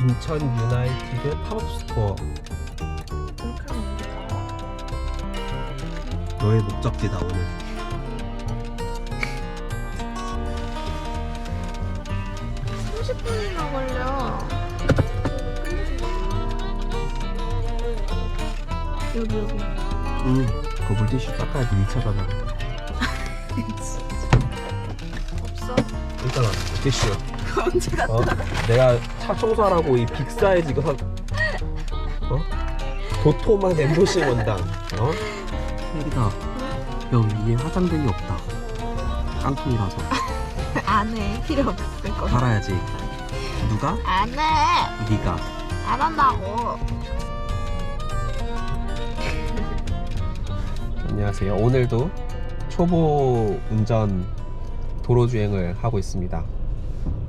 인천 유나이티드 팝업 스토어 그렇게 하면? 너의 목적지다 오늘 여기 여기. 응 그거 물티슈 닦아야지 2차잖아 없어? 일단 물티슈 언제 갔다? 어? 내가 차 청소하라고 이 빅 사이즈 이거 사 어? 도톰한 엠보싱 원단 어? 혜리가 형 위에 화장등이 없다 깡통이라서 안 해. 필요 없을 거. 달아야지 누가? 안 해. 네가 안 한다고. 안녕하세요. 오늘도 초보 운전 도로 주행을 하고 있습니다.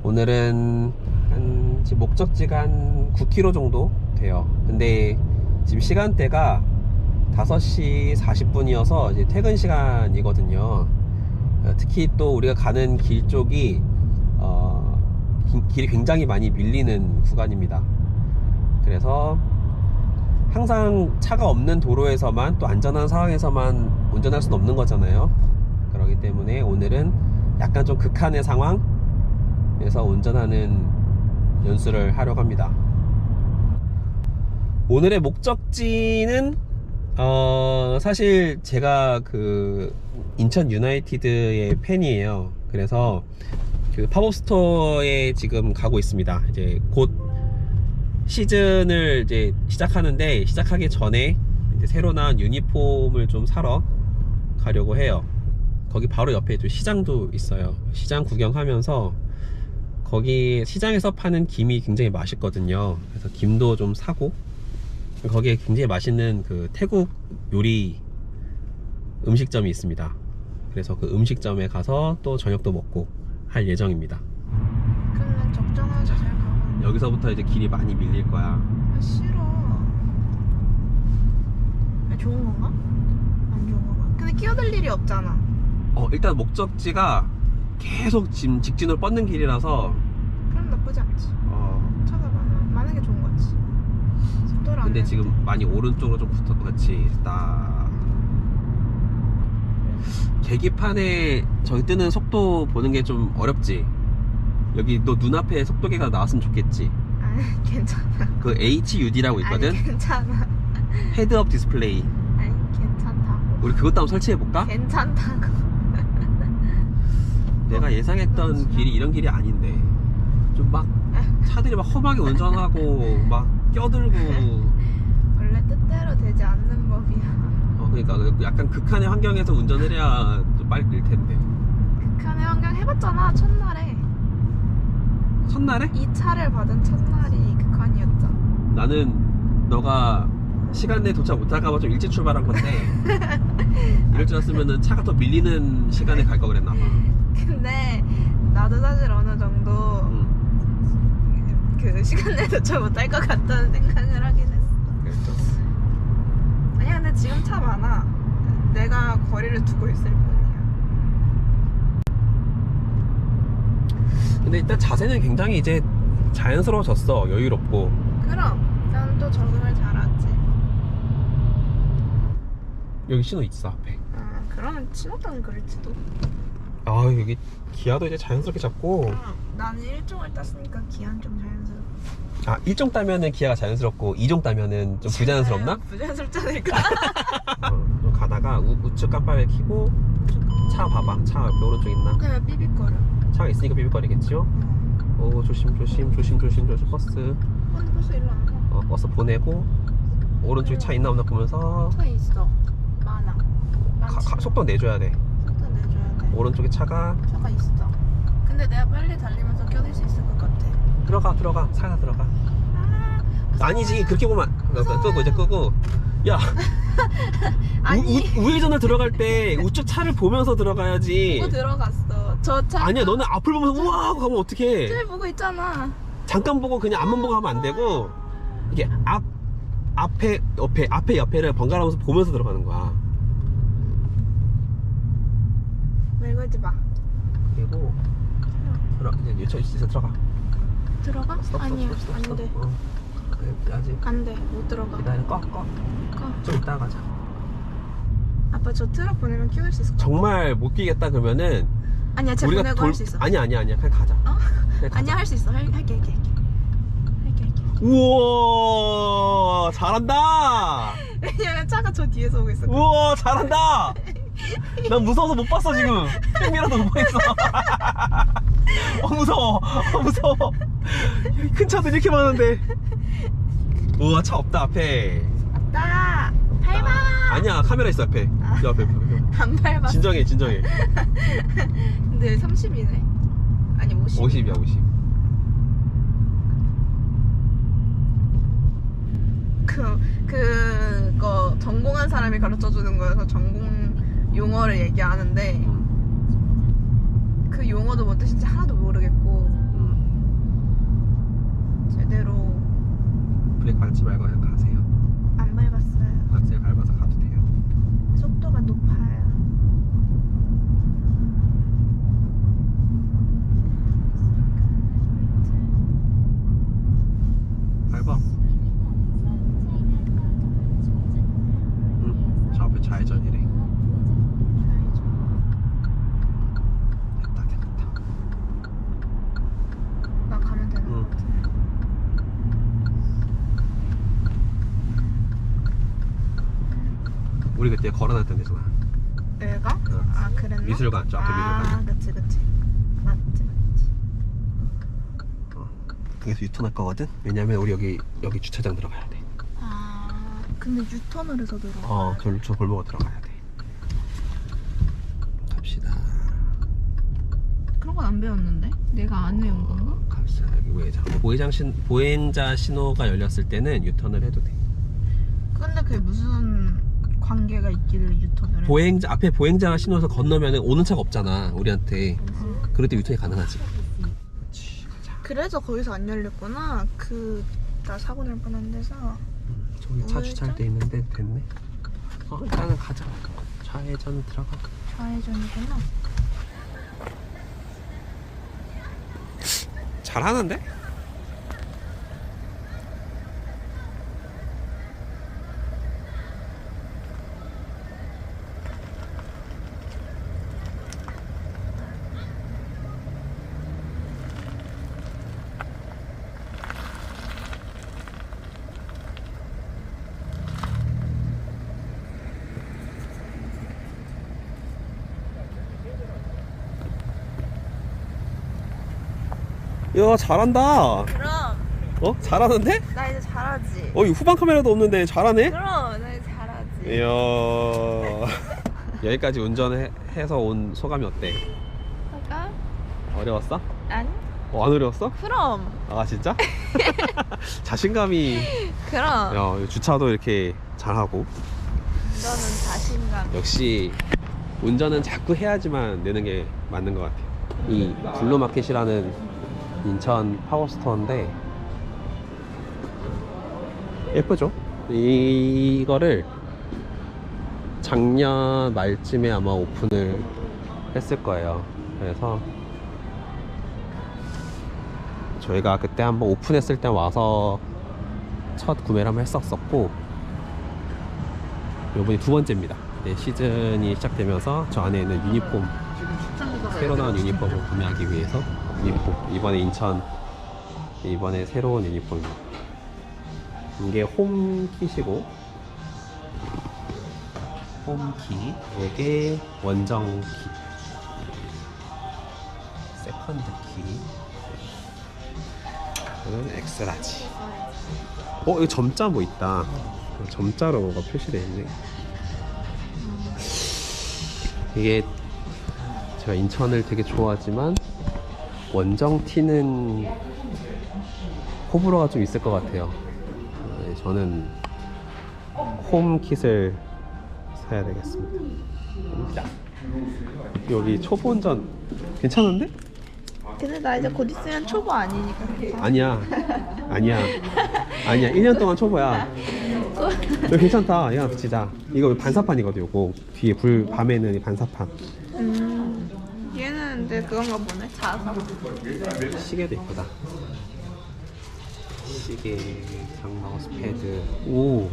오늘은 한 지금 목적지가 한 9km 정도 돼요. 근데 지금 시간대가 5시 40분이어서 이제 퇴근 시간이거든요. 어, 특히 또 우리가 가는 길 쪽이 어, 기- 길이 굉장히 많이 밀리는 구간입니다. 그래서 항상 차가 없는 도로에서만 또 안전한 상황에서만 운전할 수는 없는 거잖아요. 그렇기 때문에 오늘은 약간 좀 극한의 상황에서 운전하는 연수를 하려고 합니다. 오늘의 목적지는 어 사실 제가 그 인천 유나이티드의 팬이에요. 그래서 그 팝업 스토어에 지금 가고 있습니다. 이제 곧 시즌을 이제 시작하는데 시작하기 전에 이제 새로 나온 유니폼을 좀 사러 가려고 해요. 거기 바로 옆에 또 시장도 있어요. 시장 구경하면서 거기 시장에서 파는 김이 굉장히 맛있거든요. 그래서 김도 좀 사고 거기에 굉장히 맛있는 그 태국 요리 음식점이 있습니다. 그래서 그 음식점에 가서 또 저녁도 먹고 할 예정입니다. 그러면 적정하게 잘 가고. 여기서부터 이제 길이 많이 밀릴 거야. 아 싫어. 아, 좋은 건가? 안 좋은 건가? 근데 끼어들 일이 없잖아. 어, 일단 목적지가 계속 지금 직진으로 뻗는 길이라서 그럼 나쁘지 않지. 어, 차가 많아, 많은 게 좋은 거지. 속도를 안 근데 내도 지금 돼. 많이 오른쪽으로 좀 붙어 그렇지 딱 계기판에 저기 뜨는 속도 보는 게 좀 어렵지 여기 너 눈앞에 속도계가 나왔으면 좋겠지 아니 괜찮아. 그 HUD라고 있거든 아니 괜찮아. 헤드업 디스플레이 아니 괜찮다고. 우리 그것도 한번 설치해볼까? 괜찮다고. 내가 예상했던 길이 이런 길이 아닌데 좀 막 차들이 막 험하게 운전하고 막 껴들고 원래 뜻대로 되지 않는 법이야. 어, 그러니까 그 약간 극한의 환경에서 운전을 해야 좀 빨리 늘 텐데. 극한의 환경 해봤잖아 첫날에. 첫날에 이 차를 받은 첫날이 극한이었잖아. 나는 너가 시간 내에 도착 못할까봐 좀 일찍 출발한 건데 이럴 줄 알았으면은 차가 더 밀리는 시간에 갈 거 그랬나 봐. 근데 나도 사실 어느 정도 응, 그 시간 내에 도착 못할 것 같다는 생각을 하긴 했어. 그랬죠. 아니야 근데 지금 차 많아. 내가 거리를 두고 있을 뿐이야. 근데 일단 자세는 굉장히 이제 자연스러워졌어. 여유롭고. 그럼 난또 적응을 잘하지. 여기 신호 있어 앞에. 아 그러면 신호등 그럴지도. 아 여기 기아도 이제 자연스럽게 잡고. 나는 1종을 땄으니까 기한 좀 자연스러워. 아 1종 따면은 기아가 자연스럽고 2종 따면은 좀 부자연스럽나? 부자연스럽지 않을까? 어, 좀 가다가 우, 우측 깜빡이를 켜고 차 봐봐. 차 옆에 오른쪽 있나? 그냥 삐빅거려. 차가 있으니까 비빌거리겠죠? 오 조심 조심 조심 조심 조심 버스 근데 벌써 일로 안 가. 어, 버스 보내고 오른쪽에 차 있나 없나 보면서 차 있어. 많아. 가, 많지. 가- 속도 내줘야 돼 속도 내줘야 돼. 오른쪽에 차가 차가 있어. 근데 내가 빨리 달리면서 껴들 수 있을 것 같아. 들어가 들어가 차가 들어가 아, 아니지 그렇게 보면 안- 끄- 끄고 이제 끄고 야 아니. 우, 우, 우회전을 들어갈 때 우측 차를 보면서 들어가야지 보고 들어갔어. 저 차. 아니야 너는 앞을 보면서 우와 하고 가면 어떡해 줄 보고 있잖아. 잠깐 보고 그냥 앞만 보고 하면 안 되고 이게 앞 앞에 옆에 앞에 옆에를 번갈아가면서 보면서 들어가는 거야. 말 걸지 마. 그리고 들어 이제 유치원 있어 들어가. 들어가? 스톱, 스톱, 아니야, 스톱, 스톱, 안 스톱. 돼. 어. 그래, 아직 안 돼, 못 들어가. 기다려 꺼 꺼. 꺼. 좀 이따 가자. 아빠 저 트럭 보내면 키울 수 있을 것 같아. 정말 못 끼겠다 그러면은 아니야, 쟤 보내고 할 수 있어. 아니야 아니야 아니야 그냥 가자. 어? 그냥 가자. 아니야, 할 수 있어. 할, 할게, 할게, 할게. 할게, 할게. 우와 잘한다. 왜냐면 차가 저 뒤에서 오고 있어. 우와 잘한다. 난 무서워서 못 봤어 지금. film이라도 못 보겠어. 어 무서워. 어 무서워. 큰 차들 이렇게 많은데. 우와 차 없다 앞에. 아빠, 밟아! 아니야 카메라 있어 앞에. 아. 저 앞에. 앞에, 앞에. 안 밟았어. 진정해 진정해. 근데 30이네. 아니, 50. 50이야 50. 그, 그거 전공한 사람이 가르쳐 주는 거여서 전공 용어를 얘기하는데 음, 그 용어도 뭔 뜻인지 하나도 모르겠고 음. 제대로 브레이크 밟지 말고 그냥 가세요. 안 밟았어요. 악셀 밟아서 가도 돼요. 속도가 높아요. 밟아. 응. 저 앞에 좌회전이래. 됐다 됐다. 나 가면 되는 응. 거 같아. 그때 걸어놨던 데잖아. 얘가? 응. 아 그랬나? 미술관, 저 앞에 아, 미술관. 그치 그치. 맞지 맞지. 어. 거기서 유턴할 거거든. 왜냐면 우리 여기 여기 주차장 들어가야 돼. 아 근데 유턴을 해서 들어. 어, 저, 저 골목으로 들어가야 돼. 갑시다. 그런 건 안 배웠는데? 내가 안 외운 건가? 어, 갑시다. 여기 우회장. 보행자 신 보행자 신호가 열렸을 때는 유턴을 해도 돼. 근데 그게 무슨 관계가 있길래 유턴을 해? 보행자 앞에 보행자 신호에서 건너면 오는 차가 없잖아. 우리한테. 어. 그럴 때 유턴이 가능하지. 그래서 거기서 안 열렸구나. 그 나 사고 날 뻔한 데서. 저기 차? 주차할 때 있는데 됐네. 어, 일단은 가자. 좌회전 들어가. 좌회전이구나. 잘하는데? 야 잘한다. 그럼 어? 잘하는데? 나 이제 잘하지. 어, 이 후방 카메라도 없는데 잘하네? 그럼 나 이제 잘하지. 이야. 여기까지 운전해서 온 소감이 어때? 아까? 어려웠어? 아니? 어, 안 어려웠어? 그럼 아, 진짜? 자신감이. 그럼 야, 이 주차도 이렇게 잘하고. 너는 자신감. 역시 운전은 자꾸 해야지만 느는 게 맞는 것 같아요. 이 블루마켓이라는 인천 파워스토어인데 예쁘죠? 이거를 작년 말쯤에 아마 오픈을 했을 거예요. 그래서 저희가 그때 한번 오픈했을 때 와서 첫 구매를 한번 했었었고 이번이 두 번째입니다. 네, 시즌이 시작되면서 저 안에 있는 유니폼 새로 나온 유니폼을 구매하기 위해서 유니폼. 이번에 인천 이번에 새로운 유니폼입니다. 이게 홈킷이고 홈킷 이게 원정 킷 세컨드 킷 이거는 엑스라지. 어 이거 점자 뭐 있다. 점자로 뭐가 표시되어 있네. 이게 제가 인천을 되게 좋아하지만 원정 티는 호불호가 좀 있을 것 같아요. 어, 저는 홈 킷을 사야 되겠습니다. 자, 여기 초보 운전 괜찮은데? 근데 나 이제 곧 있으면 초보 아니니까. 아니야, 아니야, 아니야. 1년 동안 초보야. 이거 괜찮다. 야, 진짜. 이거 반사판이거든, 요거. 뒤에 불, 밤에는 이 반사판. 근데 그건가 보네. 자석. 시계도 이쁘다. 시계, 장마우스 패드. 오.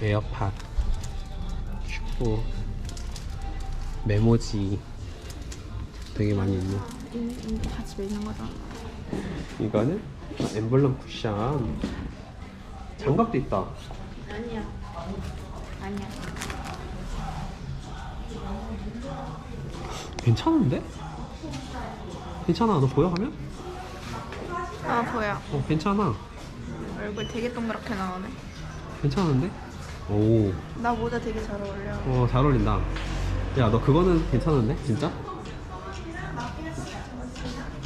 에어팟. 큐브. 메모지. 되게 많이 있네. 다 집에 있는 거잖아. 이거는 엠블럼 쿠션. 장갑도 있다. 아니야. 아니야. 괜찮은데? 괜찮아. 너 보여 하면? 아 보여. 어, 괜찮아. 얼굴 되게 동그랗게 나오네. 괜찮은데? 오. 나 모자 되게 잘 어울려. 어, 잘 어울린다. 야, 너 그거는 괜찮은데? 진짜?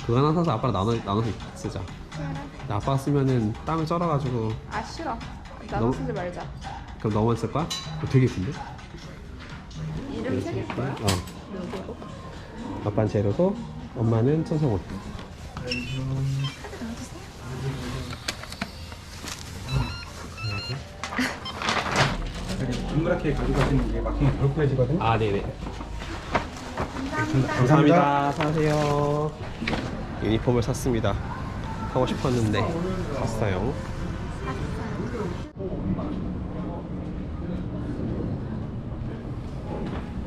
그거 하나 사서 아빠랑 나눠, 나눠서 쓰자. 나 아빠가 쓰면은 땀을 쩔어가지고 아 싫어. 나도 너무- 쓰지 말자. 그럼 너만 쓸 거야? 어, 되게 예쁜데? 이름 새길 거야? 어. 아빠는 제로고 엄마는 천성원. 동그랗게 가져가시는 게 막히면 덜프해지거든요. 아, 네네. 감사합니다. 사세요. 유니폼을 샀습니다. 하고 싶었는데 샀어요.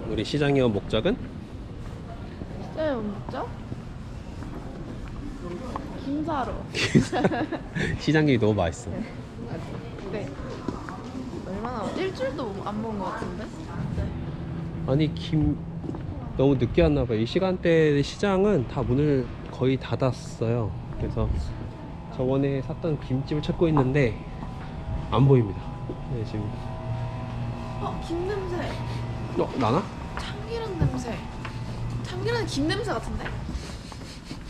우리 시장의 목적은 네, 뭐죠? 김사로. 시장이 너무 맛있어. 네. 얼마나 일주일도 안 먹은 것 같은데? 아니 김 너무 늦게 왔나 봐요. 이 시간대 시장은 다 문을 거의 닫았어요. 그래서 저번에 샀던 김집을 찾고 있는데 안 보입니다. 네, 지금 어, 김 냄새. 어 나나? 참기름 냄새. 참기름 김 냄새 같은데?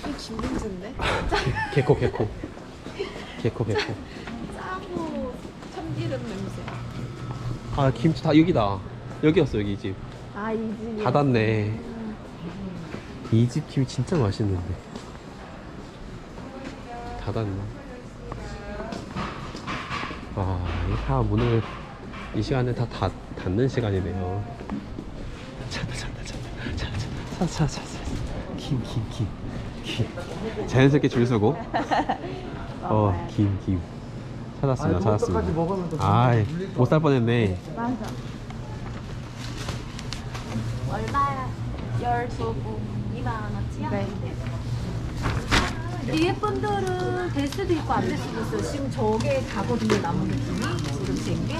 이김 냄새인데? 개코 개코 개코 개코. 짜고 참기름 냄새. 아 김치 다 여기다. 여기였어 여기 이 집. 아, 이 집이. 닫았네. 이 집 김이 진짜 맛있는데. 닫았네. 아, 이다 문을 이 시간에 다 닫, 닫는 시간이네요. 찾다 찾다 찾다 찾다 찾다 찾다 찾다 김, 김, 김, 김. 자연스럽게 줄 서고. 어, 김, 김. 찾았습니다, 찾았습니다. 아, 못 살 뻔했네. 맞아. 얼마야? 열두 부. 2만 원어치요? 네. 이 예쁜 돌은 될 수도 있고 안 될 수도 있어요. 지금 저게 가거든요, 나무 느낌이. 지금 된 게.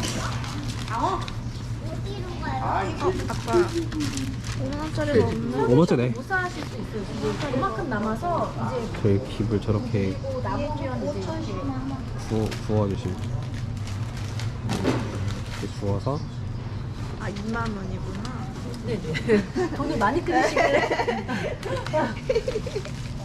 아빠. 5만원짜리가 없네. 5만짜리. 못 사실 수 있어요. 지금 그만큼 남아서 이제 저희 깁을 저렇게 또 남으면 이제 이렇게 구워, 구워주시면 이렇게 구워서 아, 2만원이구나. 네네. 돈을 많이 끓이시길래.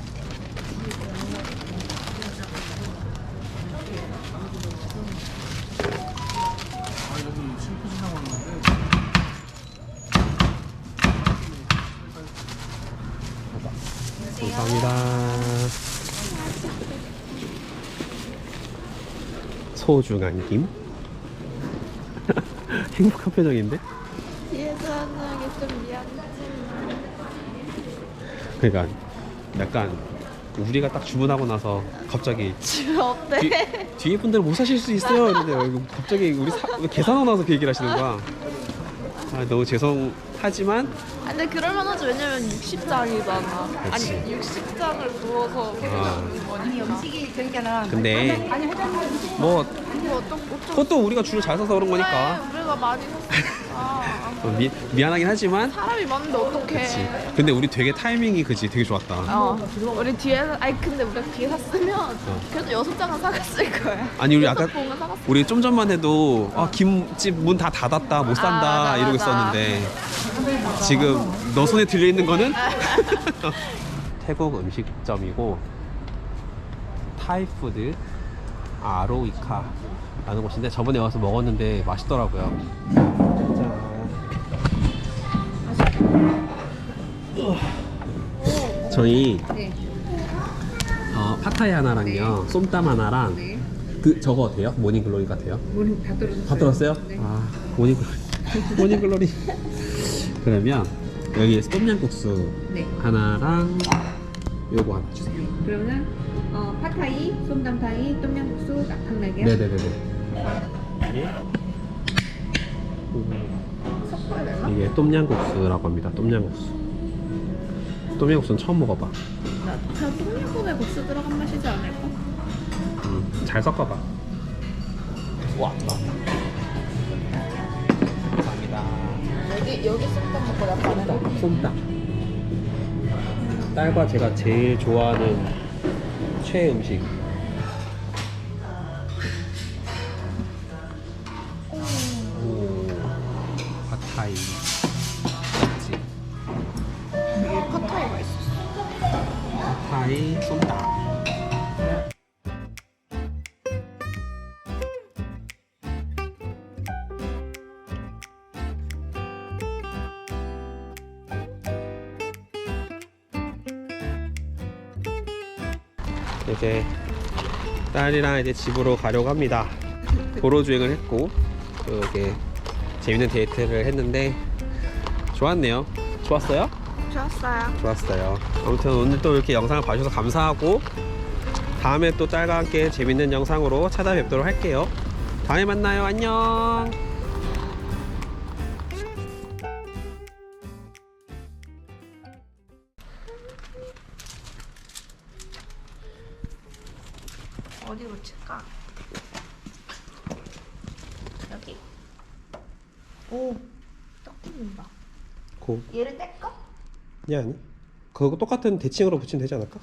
감사합니다 소중한 김 행복한 표정인데? 게 좀. 그러니까 약간 우리가 딱 주문하고 나서 갑자기 없대. 뒤, 뒤에 분들 못 사실 수 있어요 이러는데 갑자기 우리 사, 계산하고 나서 그 얘기를 하시는 거야 아, 너무 죄송하지만 아, 근데 그럴만 하지. 왜냐면 60장이잖아. 그치. 아니, 60장을 구워서 아. 그러는 거니까. 근데 뭐 이거 어쩌, 어쩌 그것도 우리가 줄을 잘 서서 그런 거니까 그래, 우리가 많이 샀으니까. 어, 미, 미안하긴 하지만 사람이 많은데 어떡해. 그치. 근데 우리 되게 타이밍이 그지 되게 좋았다 어, 우리 뒤에서, 아니, 근데 우리가 뒤에 샀으면 그래도 여섯 장은 사갔을 거야. 어. 아니 우리 아까 여섯 봉은 사갔을 우리 좀 전만 해도 아, 김집 문 다 닫았다 못 산다 아, 맞아, 이러고 맞아. 있었는데 지금 너 손에 들려 있는 거는 태국 음식점이고 타이푸드 아로이카 라는 곳인데 저번에 와서 먹었는데 맛있더라고요 저희 어, 파타이 하나랑요 쏨땀 하나랑 그 저거 돼요? 모닝글로리 같아요? 모닝 다 들었어요. 다 들었어요? 네. 아 모닝글로리 모닝글로리 그러면 여기 똠양국수 네. 하나랑 요거 하나 주세요 그러면 어, 파타이, 솜담타이, 똠양국수, 낙탕날개. 네네네네 되나? 이게 똠양국수라고 합니다 똠양국수 똠양국수는 처음 먹어봐. 나 그냥 똠양꿍에 국수 들어간 맛이지 않을까? 음, 잘 섞어봐. 와. 감사합니다. 여기 여기 솜담 먹고 약간 솜닭 딸과 제가 제일 좋아하는 최애 음식 이제 딸이랑 이제 집으로 가려고 합니다. 도로 주행을 했고 또 이렇게 재밌는 데이트를 했는데 좋았네요. 좋았어요? 좋았어요. 좋았어요. 아무튼 오늘 또 이렇게 영상을 봐주셔서 감사하고 다음에 또 딸과 함께 재밌는 영상으로 찾아뵙도록 할게요. 다음에 만나요. 안녕. 어디로 칠까? 여기. 오, 딱 붙는다. 고. 얘를 뗄까? 아니 아니. 그거 똑같은 대칭으로 붙이면 되지 않을까?